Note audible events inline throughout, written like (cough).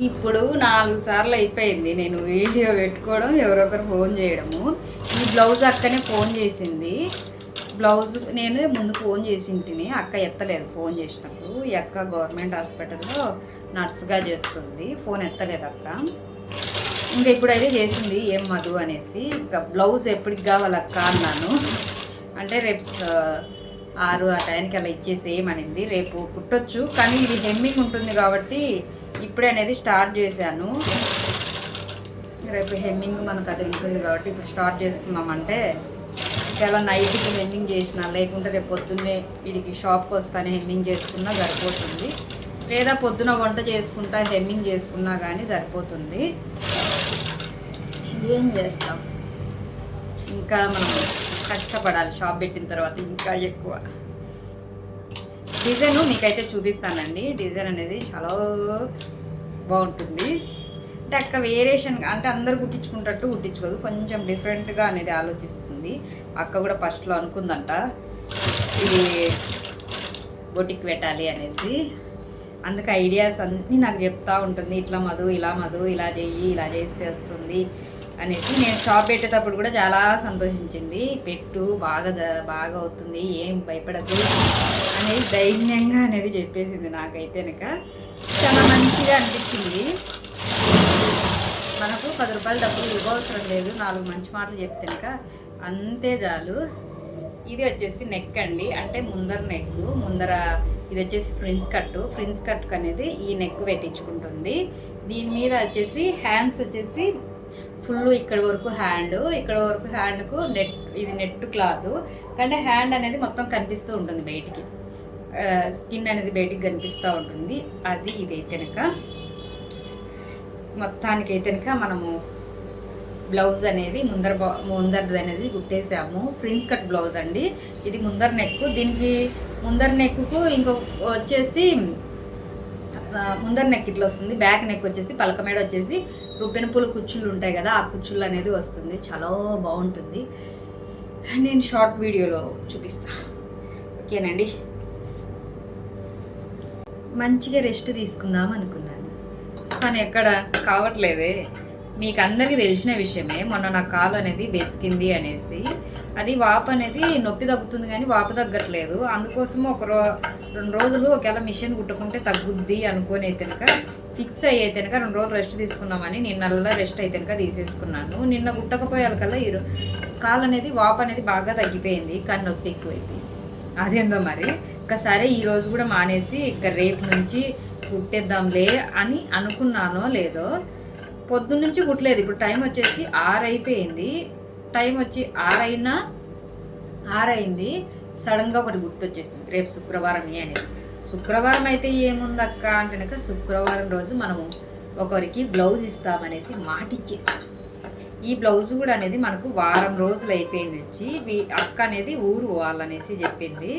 ఇప్పుడు నాలుగు సార్లు అయిపోయింది. నేను వీడియో పెట్టుకోవడం ఎవరొకరు ఫోన్ చేయడము. ఈ బ్లౌజ్ అక్కనే ఫోన్ చేసింది. బ్లౌజ్ నేను ముందు ఫోన్ చేసింటిని అక్క ఎత్తలేదు ఫోన్ చేసినప్పుడు. ఈ అక్క గవర్నమెంట్ హాస్పిటల్లో నర్స్గా చేస్తుంది. ఫోన్ ఎత్తలేదు అక్క. ఇంకా ఇప్పుడైతే చేసింది ఏం మధు అనేసి. ఇంకా బ్లౌజ్ ఎప్పటికి కావాలి అక్క అన్నాను. అంటే రేపు ఆరు ఆ టైంకి అలా ఇచ్చేసి ఏమనింది రేపు కుట్టొచ్చు. కానీ ఇది హెమ్మింగ్ ఉంటుంది కాబట్టి ఇప్పుడే అనేది స్టార్ట్ చేశాను. రేపు హెమ్మింగ్ మనకు అది ఉంటుంది కాబట్టి ఇప్పుడు స్టార్ట్ చేసుకున్నామంటే చాలా నైట్కి హెమ్మింగ్ చేసిన లేకుంటే రేపు పొద్దున్నే వీడికి షాప్కి వస్తానే హెమ్మింగ్ చేసుకున్నా సరిపోతుంది. లేదా పొద్దున వంట చేసుకుంటా హెమ్మింగ్ చేసుకున్నా కానీ సరిపోతుంది. ఏం చేస్తాం? ఇంకా మనం కష్టపడాలి షాప్ పెట్టిన తర్వాత ఇంకా ఎక్కువ. డిజైన్ మీకైతే చూపిస్తానండి. డిజైన్ అనేది చాలా బాగుంటుంది. అంటే అక్క వేరియేషన్ అంటే అందరు కుట్టించుకుంటట్టు కుట్టించుకోదు. కొంచెం డిఫరెంట్గా అనేది ఆలోచిస్తుంది. అక్క కూడా ఫస్ట్లో అనుకుందంట. ఇది బొటిక్ పెట్టాలి అనేసి. అందుకే ఐడియాస్ అన్నీ నాకు చెప్తా ఉంటుంది. ఇట్లా మధు ఇలా మధు ఇలా చెయ్యి ఇలా చేస్తే వస్తుంది అనేసి. నేను షాప్ పెట్టేటప్పుడు కూడా చాలా సంతోషించింది. పెట్టు బాగా జ- బాగా అవుతుంది ఏం భయపడద్దు అనేది ధైర్యంగా అనేది చెప్పేసింది నాకైతే కనుక. చాలా మంచిగా అనిపించింది. మనకు పది రూపాయలు డబ్బులు ఇవ్వవసరం లేదు. నాలుగు మంచి మాటలు చెప్తే అంతే చాలు. ఇది వచ్చేసి నెక్ అండి. అంటే ముందర నెక్ ముందర ఇది వచ్చేసి ఫ్రిన్స్ కట్టు ఫ్రిన్స్ కట్ అనేది ఈ నెక్ పెట్టించుకుంటుంది. దీని మీద వచ్చేసి హ్యాండ్స్ వచ్చేసి ఫుల్ ఇక్కడ వరకు హ్యాండ్ ఇక్కడ వరకు హ్యాండ్కు నెట్ ఇది నెట్ క్లాత్ కానీ హ్యాండ్ అనేది మొత్తం కనిపిస్తూ ఉంటుంది బయటికి. స్కిన్ అనేది బయటికి కనిపిస్తూ ఉంటుంది. అది ఇదైతే కనుక. మొత్తానికైతే కనుక మనము బ్లౌజ్ అనేది ముందర ముందరది అనేది కుట్టేసాము. ఫ్రిన్స్ కట్ బ్లౌజ్ అండి. ఇది ముందర నెక్. దీనికి ముందర నెక్కు ఇంకో వచ్చేసి ముందర నెక్ ఇట్లా వస్తుంది. బ్యాక్ నెక్ వచ్చేసి పలక మీద వచ్చేసి రుబ్బెన పూల కుచ్చుళ్ళు ఉంటాయి కదా ఆ కుచ్చుళ్ళు అనేది వస్తుంది. చాలా బాగుంటుంది. నేను షార్ట్ వీడియోలో చూపిస్తా. ఓకేనండి? మంచిగా రెస్ట్ తీసుకుందాం అనుకున్నాను. కానీ ఎక్కడ కావట్లేదే. మీకు అందరికీ తెలిసిన విషయమే మొన్న నా కాలు అనేది బెసికింది అనేసి. అది వాపు అనేది నొప్పి తగ్గుతుంది కానీ వాపు తగ్గట్లేదు. అందుకోసం ఒక రో రెండు రోజులు ఒకవేళ మిషన్ కుట్టుకుంటే తగ్గుద్ది అనుకొని అయితే కనుక ఫిక్స్ అయ్యి అయితే కనుక రెండు రోజులు రెస్ట్ తీసుకున్నామని నిన్నల్లా రెస్ట్ అయితే కనుక తీసేసుకున్నాను. నిన్న కుట్టకపోయాకల్లా ఈ రో- కాలు అనేది వాపు అనేది బాగా తగ్గిపోయింది కానీ నొప్పి ఎక్కువైంది అదేందో మరి? ఇంకా సరే ఈరోజు కూడా మానేసి ఇక రేపు నుంచి కుట్టేద్దాంలే అని అనుకున్నానో లేదో పొద్దున్న నుంచి కుట్టలేదు. ఇప్పుడు టైం వచ్చేసి ఆరు అయిపోయింది టైం వచ్చి ఆరైనా? ఆరైంది. సడన్గా ఒకటి గుర్తొచ్చేసింది. రేపు శుక్రవారం ఏ అనేసి. శుక్రవారం అయితే ఏముందక్క అంటే శుక్రవారం రోజు మనము ఒకరికి బ్లౌజ్ ఇస్తామనేసి మాటిచ్చేసాం. ఈ బ్లౌజ్ కూడా అనేది మనకు వారం రోజులు అయిపోయింది వచ్చి అక్క అనేది ఊరు పోవాలనేసి చెప్పింది.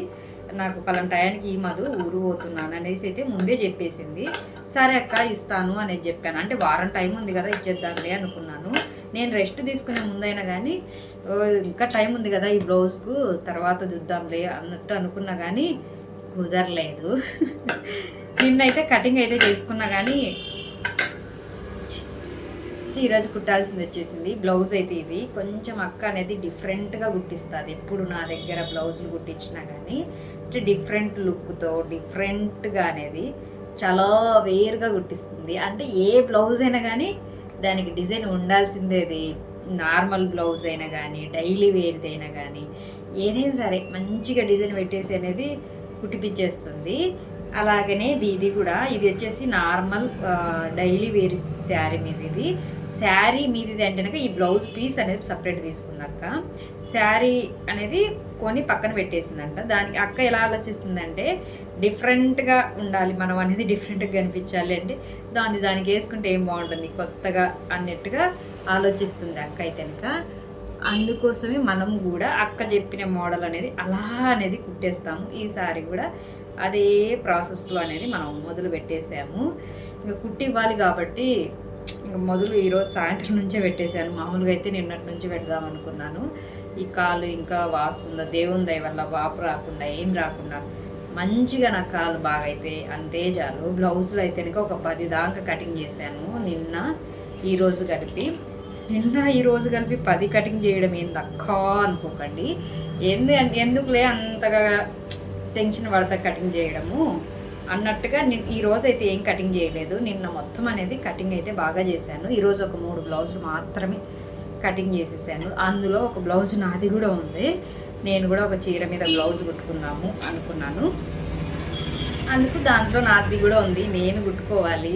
నాకు పలానా టయానికి ఈ మధు ఊరు పోతున్నాను అనేసి అయితే ముందే చెప్పేసింది. సరే అక్క ఇస్తాను అనేది చెప్పాను. అంటే వారం టైం ఉంది కదా ఇచ్చేద్దాంలే అనుకున్నాను. నేను రెస్ట్ తీసుకునే ముందైనా కానీ ఇంకా టైం ఉంది కదా ఈ బ్లౌజ్కు తర్వాత చూద్దాంలే అన్నట్టు అనుకున్నా కానీ కుదరలేదు. (laughs) నిన్నైతే కటింగ్ అయితే చేసుకున్నా కానీ ఈరోజు కుట్టాల్సింది వచ్చేసింది. బ్లౌజ్ అయితే ఇది కొంచెం అక్క అనేది డిఫరెంట్గా కుట్టిస్తుంది. ఎప్పుడు నా దగ్గర బ్లౌజులు కుట్టించినా కానీ అంటే డిఫరెంట్ లుక్తో డిఫరెంట్గా అనేది చాలా వేరుగా కుట్టిస్తుంది. అంటే ఏ బ్లౌజ్ అయినా కానీ దానికి డిజైన్ ఉండాల్సిందే అది. నార్మల్ బ్లౌజ్ అయినా కానీ డైలీ వేర్ది అయినా కానీ ఏదైనా సరే మంచిగా డిజైన్ పెట్టేసి అనేది కుట్టిపించేస్తుంది అలాగనే ఇది ఇది కూడా. ఇది వచ్చేసి నార్మల్ డైలీ వేర్ శారీ మీద ఇది శారీ మీది అంటే ఈ బ్లౌజ్ పీస్ అనేది సపరేట్ తీసుకున్నాక శారీ అనేది కొని పక్కన పెట్టేసిందంట. దానికి అక్క ఎలా ఆలోచిస్తుందంటే డిఫరెంట్గా ఉండాలి మనం అనేది డిఫరెంట్గా కనిపించాలి అంటే దాన్ని దానికి వేసుకుంటే ఏం బాగుంటుంది? కొత్తగా అన్నట్టుగా ఆలోచిస్తుంది అక్క అయితే కనుక అందుకోసమే మనం కూడా అక్క చెప్పిన మోడల్ అనేది అలా అనేది కుట్టేస్తాము. ఈసారి కూడా అదే ప్రాసెస్లో అనేది మనం మొదలు పెట్టేసాము. ఇంకా కుట్టి ఇవ్వాలి కాబట్టి మొదలు ఈరోజు సాయంత్రం నుంచే పెట్టేశాను. మామూలుగా అయితే నిన్నటి నుంచి పెడదాం అనుకున్నాను. ఈ కాలు ఇంకా వాస్తుందా? దేవుని దయ వల్ల వాపు రాకుండా ఏం రాకుండా మంచిగా నా కాలు బాగా అయితే అంతే చాలు. బ్లౌజులు అయితే ఒక పది దాకా కటింగ్ చేశాను. నిన్న ఈరోజు కలిపి నిన్న ఈరోజు కలిపి పది కటింగ్ చేయడం ఏం తక్కువ అనుకోకండి. ఎందు ఎందుకులే అంతగా టెన్షన్ పడతా కటింగ్ చేయడము? అన్నట్టుగా నేను ఈ రోజు అయితే ఏం కటింగ్ చేయలేదు. నిన్న మొత్తం అనేది కటింగ్ అయితే బాగా చేశాను. ఈరోజు ఒక మూడు బ్లౌజులు మాత్రమే కటింగ్ చేసేసాను. అందులో ఒక బ్లౌజ్ నాది కూడా ఉంది. నేను కూడా ఒక చీర మీద బ్లౌజ్ కుట్టుకుందాము అనుకున్నాను. అందుకు దాంట్లో నాది కూడా ఉంది. నేను కుట్టుకోవాలి.